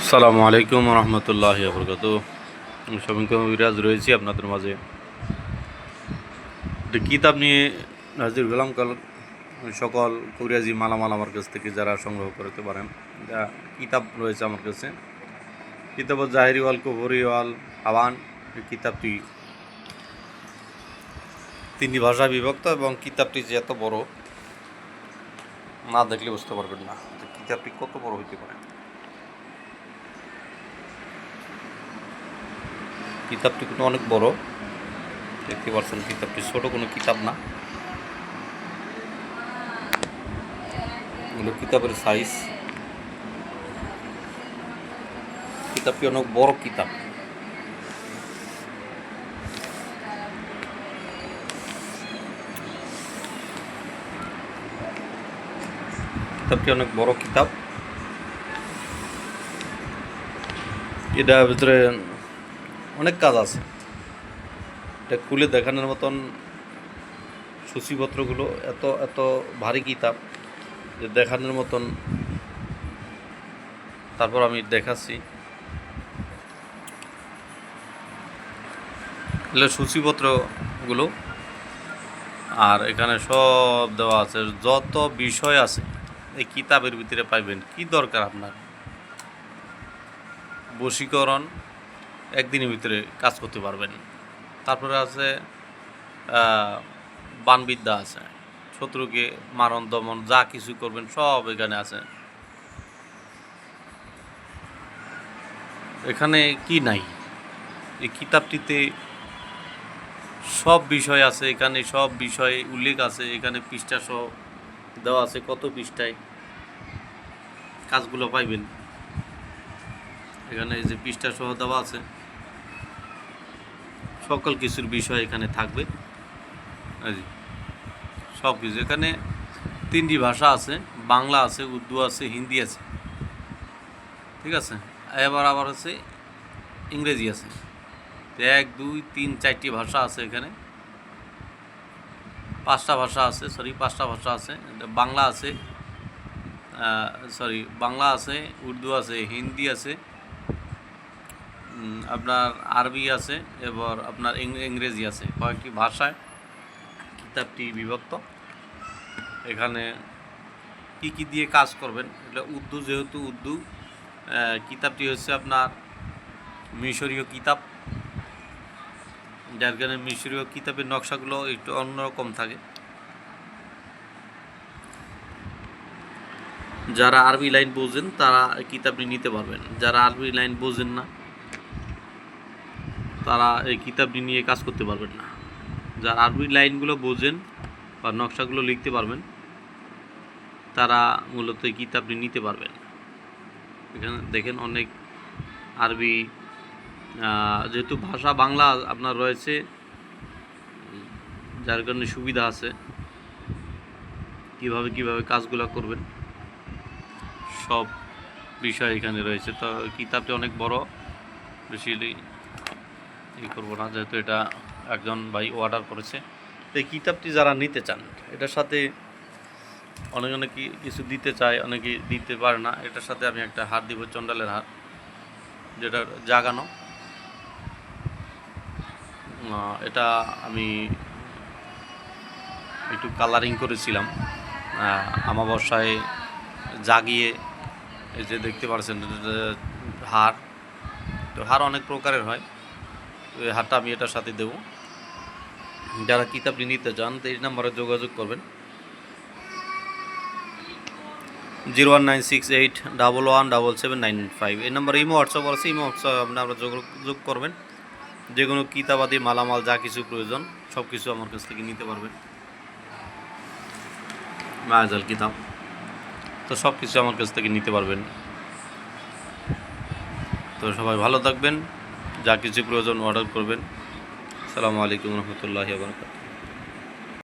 আসসালামু আলাইকুম রহমতুল্লাহ বরকত সবিঙ্ক বিরাজ রয়েছি আপনাদের মাঝে। একটি কিতাব নিয়ে হাজির হলাম কাল সকল কবিরাজি মালামাল আমার কাছ থেকে যারা সংগ্রহ করতে পারেন, যা কিতাব রয়েছে আমার কাছে। কিতাব জাহেরি ওয়াল আবান। এই কিতাবটি তিনটি ভাষা বিভক্ত এবং কিতাবটি যে এত বড়, না দেখলে বুঝতে পারবেন না কিতাবটি কত বড় হইতে পারে। কিতাবটি কিন্তু অনেক বড়। দেখতে পাচ্ছেন কিতাবটি ছোট, কোনো কিতাব না। এগুলো কিতাবের সাইজ কিতাবটি অনেক বড় কিতাব। কিতাবটি অনেক বড় কিতাব। এটার ভিতরে অনেক কাজ আছে। এটা খুলে দেখানোর মতন সূচিপত্রগুলো, এত এত ভারী কিতাব যে দেখানোর মতন তারপর আমি দেখাচ্ছি। এগুলো সূচিপত্রগুলো, আর এখানে সব দেওয়া আছে। যত বিষয় আছে, এই কিতাবের ভিতরে পাইবেন। কি দরকার আপনার? বশীকরণ একদিনের ভিতরে কাজ করতে পারবেন। তারপরে আছে বানবিদ্যা আছে। শত্রুকে মারণ, দমন, যা কিছু করবেন সব এখানে আছে। এখানে কি নাই? এই কিতাবটিতে সব বিষয় আছে, এখানে সব বিষয় উল্লেখ আছে, এখানে পৃষ্ঠা সহ দেওয়া আছে, কত পৃষ্ঠায়? কাজগুলো পাইবেন। এখানে যে পৃষ্ঠা সহ দেওয়া আছে। সকল কিছুর বিষয় এখানে থাকবে। সব কিছু। এখানে তিনটি ভাষা আছে, বাংলা আছে, উর্দু আছে, হিন্দি আছে। ঠিক আছে? এবার আবার আছে ইংরেজি আছে। এক, দুই, তিন, চারটি ভাষা আছে এখানে। পাঁচটা ভাষা আছে সরি পাঁচটা ভাষা আছে। বাংলা আছে সরি বাংলা আছে, উর্দু আছে, হিন্দি আছে। আপনার আরবি আছে, এবার আপনার ইংরেজি আছে। কয়েকটি ভাষায় কিতাবটি বিভক্ত। এখানে কি কি দিয়ে কাজ করবেন, এটা উর্দু যেহেতু উর্দু কিতাবটি হচ্ছে আপনার মিশরীয় কিতাব। যার কারণে মিশরীয় কিতাবের নকশাগুলো একটু অন্যরকম থাকে। যারা আরবি লাইন বোঝেন, তারা কিতাবটি নিতে পারবেন। যারা আরবি লাইন বোঝেন না তারা এই কিতাবটি নিয়ে কাজ করতে পারবেন না। যারা আরবি লাইনগুলো বোঝেন বা নকশাগুলো লিখতে পারবেন, তারা মূলত এই কিতাবটি নিতে পারবেন। এখানে দেখেন অনেক আরবি যেহেতু ভাষা বাংলা আপনার রয়েছে, যার কারণে সুবিধা আছে। কীভাবে কীভাবে কাজগুলো করবেন, সব বিষয় এখানে রয়েছে। তো কিতাবটি অনেক বড়, বেশি ই করব না, যেহেতু এটা একজন ভাই অর্ডার করেছে। এই কিতাবটি যারা নিতে চান, এটার সাথে অনেক অনেকে কিছু দিতে চায়, অনেকে দিতে পারে না, এটার সাথে আমি একটা হার দিব, চন্ডালের হার যেটা জাগানো। এটা আমি একটু কালারিং করেছিলাম আমাবস্যায় জাগিয়ে, এই যে দেখতে পাচ্ছেন এটা হার, তো হার অনেক প্রকারের হয়। হারটা আমি এটার সাথে দেবো। যারা কিতাবটি নিতে চান, তো এই নাম্বারে যোগাযোগ করবেন। Zero one nine six eight double one double seven nine five. এই নাম্বারে ইমো, হোয়াটসঅ্যাপ আছে, ইমো, হোয়াটসঅ্যাপ আপনারা যোগাযোগ করবেন। যে কোনো কিতাবাদি মালামাল, যা কিছু প্রয়োজন, সব কিছু আমার কাছ থেকে নিতে পারবেন। মায়াজাল কিতাব, তো সব কিছু আমার কাছ থেকে নিতে পারবেন। তো সবাই ভালো থাকবেন। যা কিছু প্রয়োজন অর্ডার করবেন। সালামু আলাইকুম রহমতুল্লাহি বারকাত